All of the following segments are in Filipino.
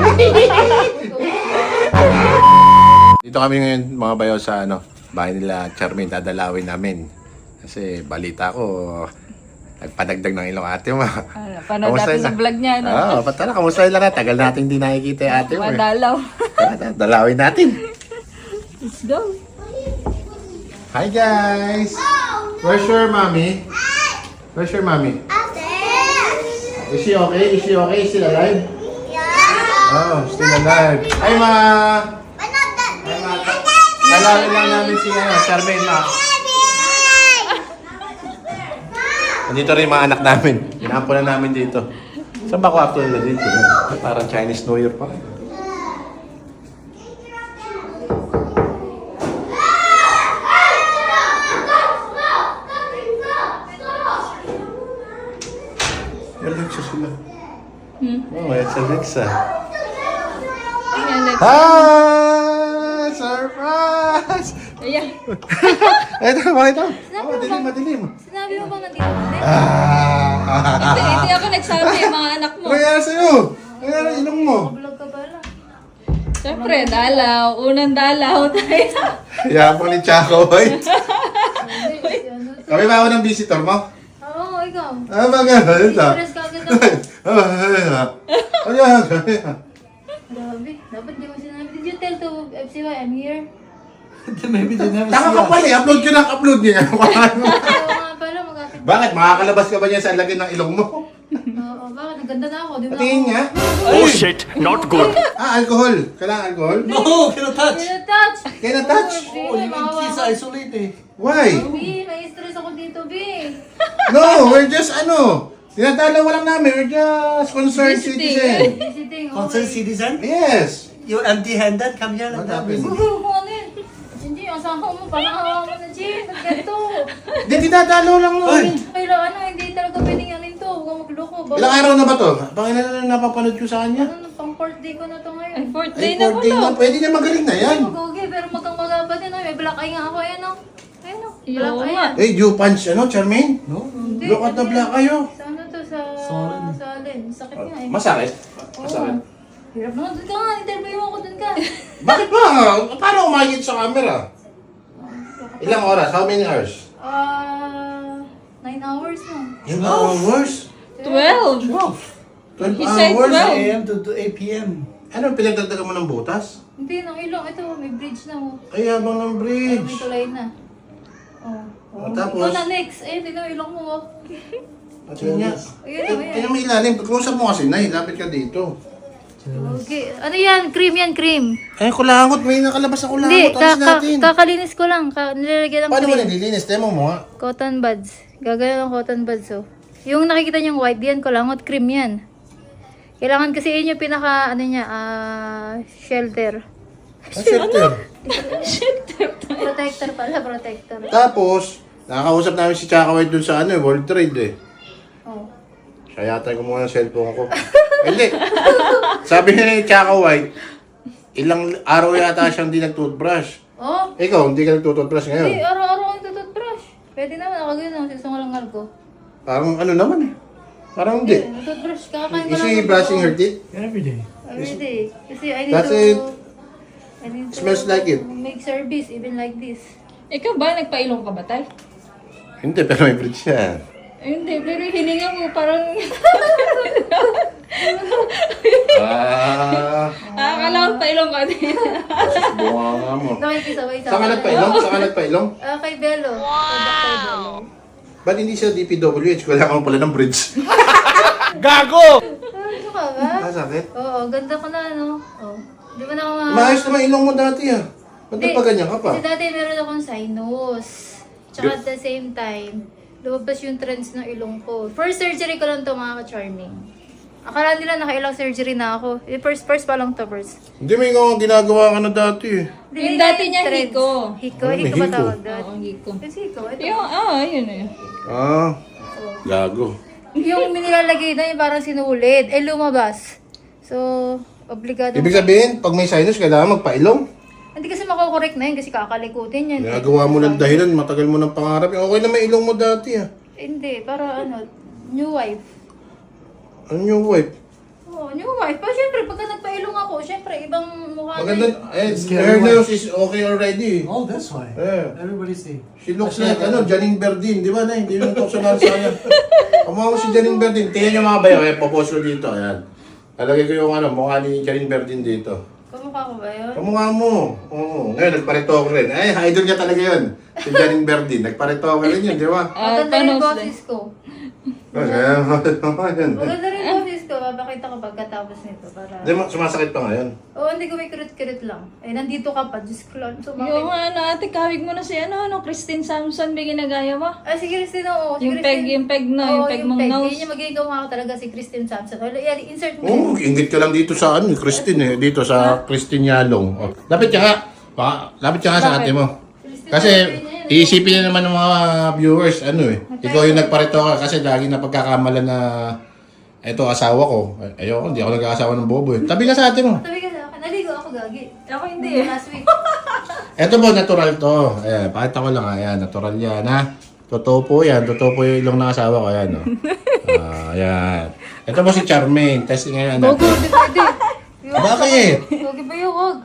Dito kami ngayon mga bayaw sa ano, bahay nila Charmaine, dadalawin namin. Kasi balita ko, nagpadagdag ng ilong ate mo. Ano, panood natin sa vlog niya, no? Oo, oh, patala, kamusta nila na? Tagal natin hindi nakikita yung ate mo. eh. Madalaw. Tara, dalawin natin. Let's go. Hi guys! Where's your mommy? Where's your mommy? Is she okay? Is she okay? Is she alive? Oh, still alive. Hi ma! Hi ma! Dalawin lang namin si ano, Charmaine ma. Nandito rin yung mga anak namin. Inampo na namin dito. Saan ba kwarto nila dito? Parang Chinese New Year pa. Alexa sila. Hmm? Oh, it's Alexa. Hi! Surprise! Ayan. Ito, mga ito. Oh, madilim, madilim. Sinabi mo bang nandito ka na? Ah! Hindi, hindi ako nagsabi, mga anak mo. Nangyari sa'yo? Ano nangyari ilong mo? Vlog ka pala. Siyempre, dalaw. Unang dalaw tayo. Kaya po ni Chaco, boy. Kami ba ako ng visitor mo? Oo, ikaw. Ah, ba nga? Ito. Stress ka agad ako. Ah, Ano yan? Grabe. Dapat di mo sinabi. Did you tell to FCY I'm here? Maybe they never Tama see ka us. pala, i-upload ko na upload niya. Oo nga pala, magkakit. Bakit? Makakalabas ka ba niya sa lagay ng ilong mo? Oo, bakit? Naganda na ako. Di ba Patingin nga. Oh shit, not good. Ah, alcohol. Kailangan alcohol? No, cannot touch. Kaya touch! Kaya na touch? Oh, you mean kids isolate eh. Why? B, na-stress ako dito, B. No, we're just ano. Tinatalaw lang namin. We're just concerned Visiting. citizen. Visiting, Concerned okay. citizen? Yes. You empty-handed, come here What that. happened? Ano? Hindi, ang asawa mo, parang awa mo na, Jim. Ba't ganito? Hindi, tinatalaw lang namin. Kailangan ano, hindi talaga pwedeng yanin to. Huwag kang magloko. Bawal- Ilang araw na ba to? Pakilan na napapanood ko sa kanya. Ano, pang fourth day ko na to ngayon. Ay, fourth Ay, day na ko 14 na. to. Pwede niya magaling na yan. Magogi, pero magang magapa din. ah. May black eye nga ako. Ayan o. Ayan o. Black eye. nga. ah. Hey, you punch, ano, Charmaine? No? Hindi, Look at the black eye, oh. Sa ano to? Sa... Alin. Sakit nga eh. Masakit? Oo. Masakit. Hirap naman. Doon ka nga. Interview mo ako doon ka. Bakit ba? Paano umayit sa camera? Ilang oras? How many hours? Ah... nine hours na. Ilang hours? 12. 12 He said hours? 12. a.m. to, to 8 p.m. Ano, pinagdagdagan mo ng butas? Hindi, nang ilong. Ito, may bridge na mo. Ay, habang ng May bridge. tulay na. Oh. Oh, tapos? Ikaw na next. Ayun, tignan mo ilong mo. oh. Tingnan niya. Ayun, Eh, ayun. Tingnan mo ilalim. Close up mo kasi, Nay. Lapit ka dito. Okay. Ano yan? Cream yan, cream. Ay, kulangot. May nakalabas ako Hindi, langot. Alis kaka natin. kakalinis ko lang. Ka nilalagyan ng Paano mo cream. nililinis? Demo mo nga. Cotton buds. Gagawin ng cotton buds, oh. Yung nakikita niyong white, yan, kulangot, cream yan. Kailangan kasi yun yung pinaka, ano niya, ah, shelter. Ang shelter. Protector pala, protector. Tapos, nakakausap namin si Chaka White dun sa ano, eh, World Trade eh. Oh. Siya yata yung kumuha ng cellphone ko. Hindi. Sabi ni Chaka White, ilang araw yata siyang di nag-toothbrush. Oh, Ikaw, hindi ka nag-toothbrush hindi, ngayon. araw-araw akong tututbrush. Pwede naman, ako ang sisungalangal ko. Parang ano naman eh. Parang hindi. Tututbrush, kakakain ko Is lang. she ng brushing her teeth? Every day. Everyday. Kasi I need That's to... it. I need to Smells like it. make service, even like this. Ikaw ba, nagpailong ka ba, tay? Hindi, pero may bridge siya. Ay, hindi, pero yung hininga mo parang... Ah, ah, akala ko pailong ka din. bunga mo. Nakikisaway sa Saan ka nagpailong? Saan ka nagpailong? Ah, kay Bello. Kay Dr. Ba't hindi siya DPWH? Kailangan mo pala ng bridge. Ah, ano ka ba? Ah, sakit. Oo, ganda ko na, no? Oh. Di ba na ako ma... Maayos naman ilong mo dati ah. Ba't Hindi. pa ganyan ka pa? Kasi dati meron akong sinus. Tsaka at the same time, lumabas yung trends ng ilong ko. First surgery ko lang to mga ka-charming. Akala nila nakailang surgery na ako. Eh, first, first pa lang to, first. Hindi, may nga ginagawa ka na dati eh. Yung dati niya, Trends. hiko. Hiko? Ano, Hiko ba hiko? tawag doon? Oo, ang hiko. Kasi hiko, ito. Yung, ah, yun na yun. Ah, gago. Yung nilalagay na yung parang sinulid. Eh, lumabas. So, obligado. Ibig sabihin, pag may sinus, kailangan magpailong. Hindi kasi makokorek na yun kasi kakalikutin yan. Ginagawa mo ng dahilan, matagal mo ng pangarap. Okay na may ilong mo dati ah. Hindi, para ano, new wife. Ano yung wife? Oo, new wife. Pa, syempre, pagka nagpailong syempre, ibang mukha Maganda, na eh, Scary her nose is okay already. Oh, that's why. Yeah. Everybody say. She looks like, ano, Janine Berdin, di ba na? Hindi yung na sa kanya. Kamukha mo si Janine Berdin. Tingnan niyo mga bayo, kaya popost ko dito, ayan. Lalagay ko yung ano, mukha ni Janine Berdin dito. Kamukha ko ba yun? Kamukha mo. Oo. Ngayon, nagparito ko rin. Ay, idol niya talaga yun. Si Janine Berdin. Nagparito ko rin yun, di ba? Ah, Maganda rin panos boses ko. Yun. Maganda rin boses ko. Papakita ko pagkatapos nito. Para... Di, ma- sumasakit pa ngayon. Oo, hindi ko may kurut-kurut lang. Eh, nandito ka pa. Diyos ko lang. Sumakit. Yung ano, ate, kawig mo na si ano, ano, Christine Samson, may ginagaya mo. Ah, si Christine, oo. Si Yung peg, Christine. yung peg no, Oo, yung peg mong nose. Yun yung magiging ko talaga si Christine Samson. Wala, yan, insert mo. Oo, oh, ingit ka lang dito sa ano, Christine eh. Dito sa Christine Yalong. Oh. Lapit ka nga. Baka, lapit ka nga sa ate mo. Kasi, iisipin na naman ng mga viewers, ano eh. Ikaw yung nagparito ka kasi lagi na pagkakamala na eto asawa ko. Ay- Ayoko, hindi ako nag-aasawa ng bobo eh. Tabi ka sa ate mo. Sabi ka sa naligo ako gagi. Ako hindi eh. Last week. Eto po, natural to. Ayan, pakita ko lang. Ayan, natural yan ha. Totoo po yan. Totoo po yung ilong ng asawa ko. Ayan, oh. Ah, ayan. Ito po si Charmaine. Testing ngayon Gogo, natin. di pwede. Bakit? Gogo ba yung wag?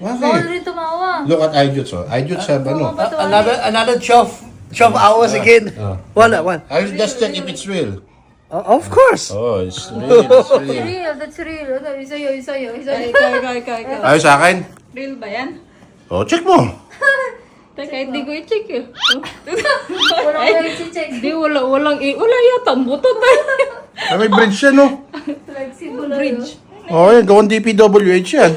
Bawal Bakit? rin tumawa. Look at iJuts, oh. iJuts have ano. Uh, another another 12, 12 hours again. Ah. One, one. I'll just check if it's real. Uh, of course. Oh, it's real. It's real. Real, that's real. Ano, isa yun, isa yun, isa yun. ikaw, ikaw, ikaw, ikaw. Ayos sa akin? Real ba yan? Oh, check mo. Teka, hindi ko i-check eh. Wala ko yung check. Hindi, wala, walang, i- wala yata ang buto tayo. Ay, may bridge yan, oh. Flexible Bridge. Oh, yan. Gawang DPWH yan.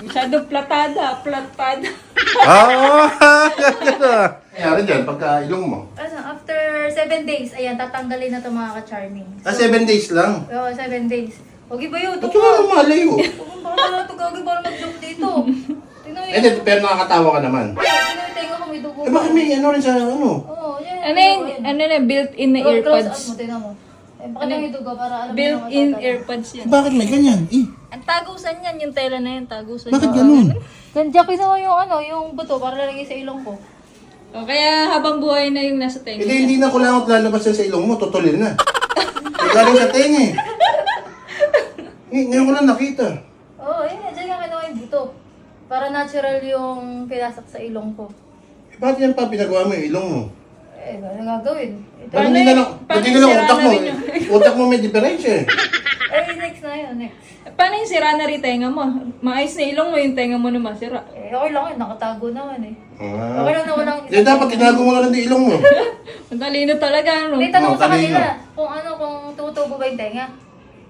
Masyado platada, platada. Ah, Nangyari dyan pagka ilong mo. Ano, 7 days, ayan, tatanggalin na ito mga ka-charming. Ah, seven days lang. Oo, 7 days. Huwag ba yun? Ba't yung mga malayo? Baka pala ito gagawin para mag-joke dito. Tingnan mo Eh, di, pero nakakatawa ka naman. Tingnan mo yung tenga ko, may dugo. Eh, bakit may ano rin sa ano? Oo, yan. Ano yun, ano na, built-in na Close- close up mo, earpods. tingnan mo. Eh, baka nang yung dugo para alam mo Built-in earpods yan. Bakit may ganyan? Eh, Ang tagusan yan, yung tela na yan, tagusan bakit yan. ganun? Ganda kinuha yung ano, yung buto para lalagay sa ilong ko. O, kaya habang buhay na yung nasa tenga. Hindi, hindi na kulangot lalabas yan sa ilong mo, tutulin na. Galing sa tenga eh. Ngayon ko lang nakita. Oo, oh, yun nga, dyan nga kinuha yung buto. Para natural yung pinasok sa ilong ko. Eh, bakit yan pa pinagawa mo yung ilong mo? Eh, ano gagawin? Ito. Ba't hindi na lang, paano hindi na lang sira utak na mo? rin yun? Utak mo may diferensya eh. Eh, next na yun, next. Paano yung sira na rin tenga mo? Maayos na ilong mo, yung tenga mo na masira. Eh, okay lang yun, nakatago naman eh. Ah. Okay lang na walang Eh, dapat tinago mo na lang din ilong mo. Ang talino talaga, ano? May tanong Oh, sa kanila kung ano, kung tutubo ba yung tenga.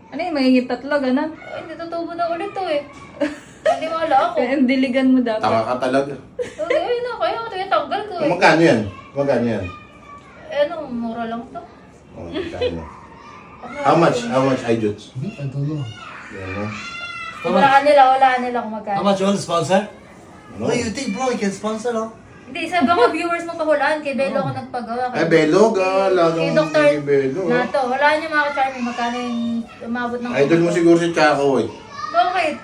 Ano yung magiging tatlo, ganun? Eh, hindi tutubo na ulit to eh. Hindi wala ako. Kaya ang diligan mo dapat. Tanga ka talaga. Okay, ayun na, kaya ako tinatanggal ko eh. Magkano yan? Magkano yan? Eh, ano, mura lang to. Oh, magkano? How much? How much iJuts? I don't know. No? Wala nila, wala nila kung How magkano. much you want to sponsor? Oh, you think, bro, you can sponsor, no? Hindi, sabi ko viewers mo pahulaan, kay Belo ako nagpagawa. Ay, Belog ah. Lalo Kay Dr. si Belog. ah. Nato, wala niyo mga ka-charming, magkano yung umabot ng... Idol mo siguro si Chaco eh. Bakit?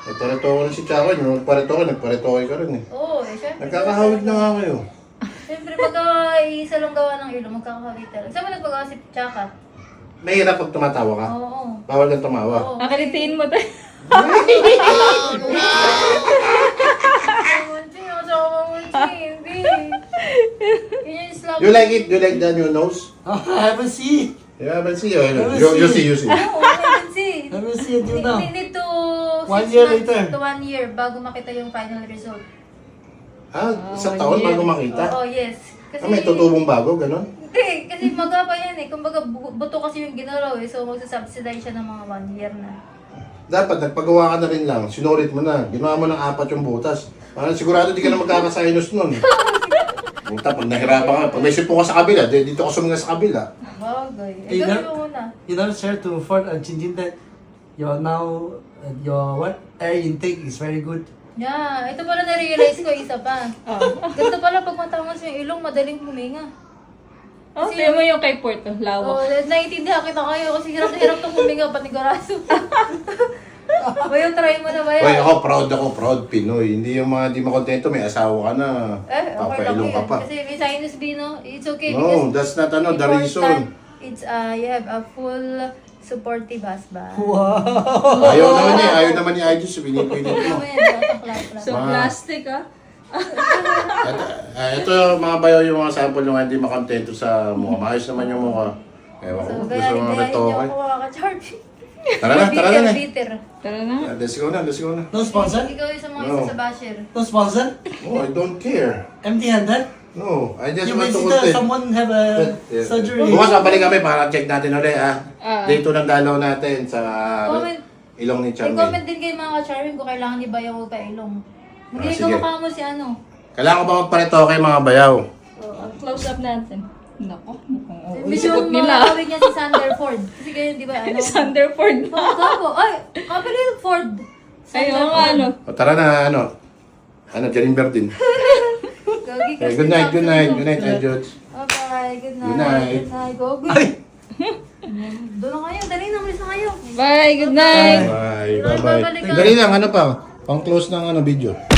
Nagparito ko rin si Chaco. Nung nagparito ko, nagparito ko ka rin eh. Oo, eh, syempre. Nagkakahawig na nga kayo. Siyempre, pagka isa lang gawa ng ilong, magkakahawig talaga. Saan mo nagpagawa si Chaka? Mahirap pag tumatawa ka. Oo. Bawal kang tumawa. Oo. Nakalitiin mo. Munti, hindi. Yun yung slap. You like it? You like the new nose? Oh, I haven't seen. You haven't seen it? Haven't You, you see, you see. Oo, I can see. I haven't seen Need, now. need, need to One six year months later. to one year bago makita yung final result. Ah, isang taon bago makita. Oo, yes. Kasi, Ah, may tutubong bago, ganon? Hindi, kasi maga pa yan eh. Kumbaga, bu- buto kasi yung ginalaw eh. So, magsasubsidize siya ng mga one year na. Dapat, nagpagawa ka na rin lang. Sinulit mo na. Ginawa mo ng apat yung butas. Parang sigurado di ka na magkakasinus nun. Puta, pag nahirapan ka, pag may sipong ka sa kabila, di- dito ka suminga sa kabila. Bagay. Eh, Eh, gawin mo muna. You know, share to Ford and Chinjin that your now, uh, your what air intake is very good. Yeah, ito pala na-realize ko isa pa. Ganito pala pag matangos yung ilong, madaling huminga. Oh, tingnan mo yung kay Porto, Oh, lawak. naiintindihan kita kayo kasi hirap na hirap itong huminga paniguraso. Bayo, try mo na ba Uy, yan? ako proud ako, proud Pinoy. Hindi yung mga di makontento, may asawa ka na. Eh, okay lang Papailong ka yun. pa. Kasi may sinus B, no? It's okay No, that's not ano, the important, reason. It's, uh, you have a full supportive husband. Wow. Ayaw naman niya, ayaw naman ni Aijus, pinipilit mo. Ano yan, bakla-bakla. So, Wow. plastic ah. Ito, ah, ito mga bayaw yung mga sample yung hindi makontento sa mukha. Maayos naman yung mukha. Ewan ko, So, gusto gayahin mo niyo okay. ako mga ka-Charming. Tara na, tara na. Bitter, bitter. Tara na. Ah, Let's go na, let's go na. No sponsor? Ikaw yung sa mga No. isa sa basher. No sponsor? Oh, I don't care. Empty-handed? No, I just You want to content. someone have a Yeah. surgery? Bukas babalik kami para check natin ulit ah. Ah. 2 ng dalaw natin sa Comment. ilong ni I-comment Charmaine. din kayo mga ka-Charming kung kailangan ni Bayaw pa ilong. Ah, Magiging sige. kamukha mo si ano. Kailangan ko ba magparito kay mga bayaw? Oh, close up natin. Nako, mukhang oo. Medyo Sagot nila. makakawin niya si Sander Ford. Kasi kayo, di ba, ano? Sanderford. Oh, tapo. Ay, yung Ford. Ay, oo nga, ano. O tara na, ano? Ano, Janine Berdin. Gagi Okay, good night, good night, good night, Edgewood. Okay, good night. Good night. Good night. Go, good. Ay! Doon na kayo. Dali na, malis na kayo. Bye, good night. Bye, Bye, bye, ka. Dali lang, ano pa? Pang close ng ano, video.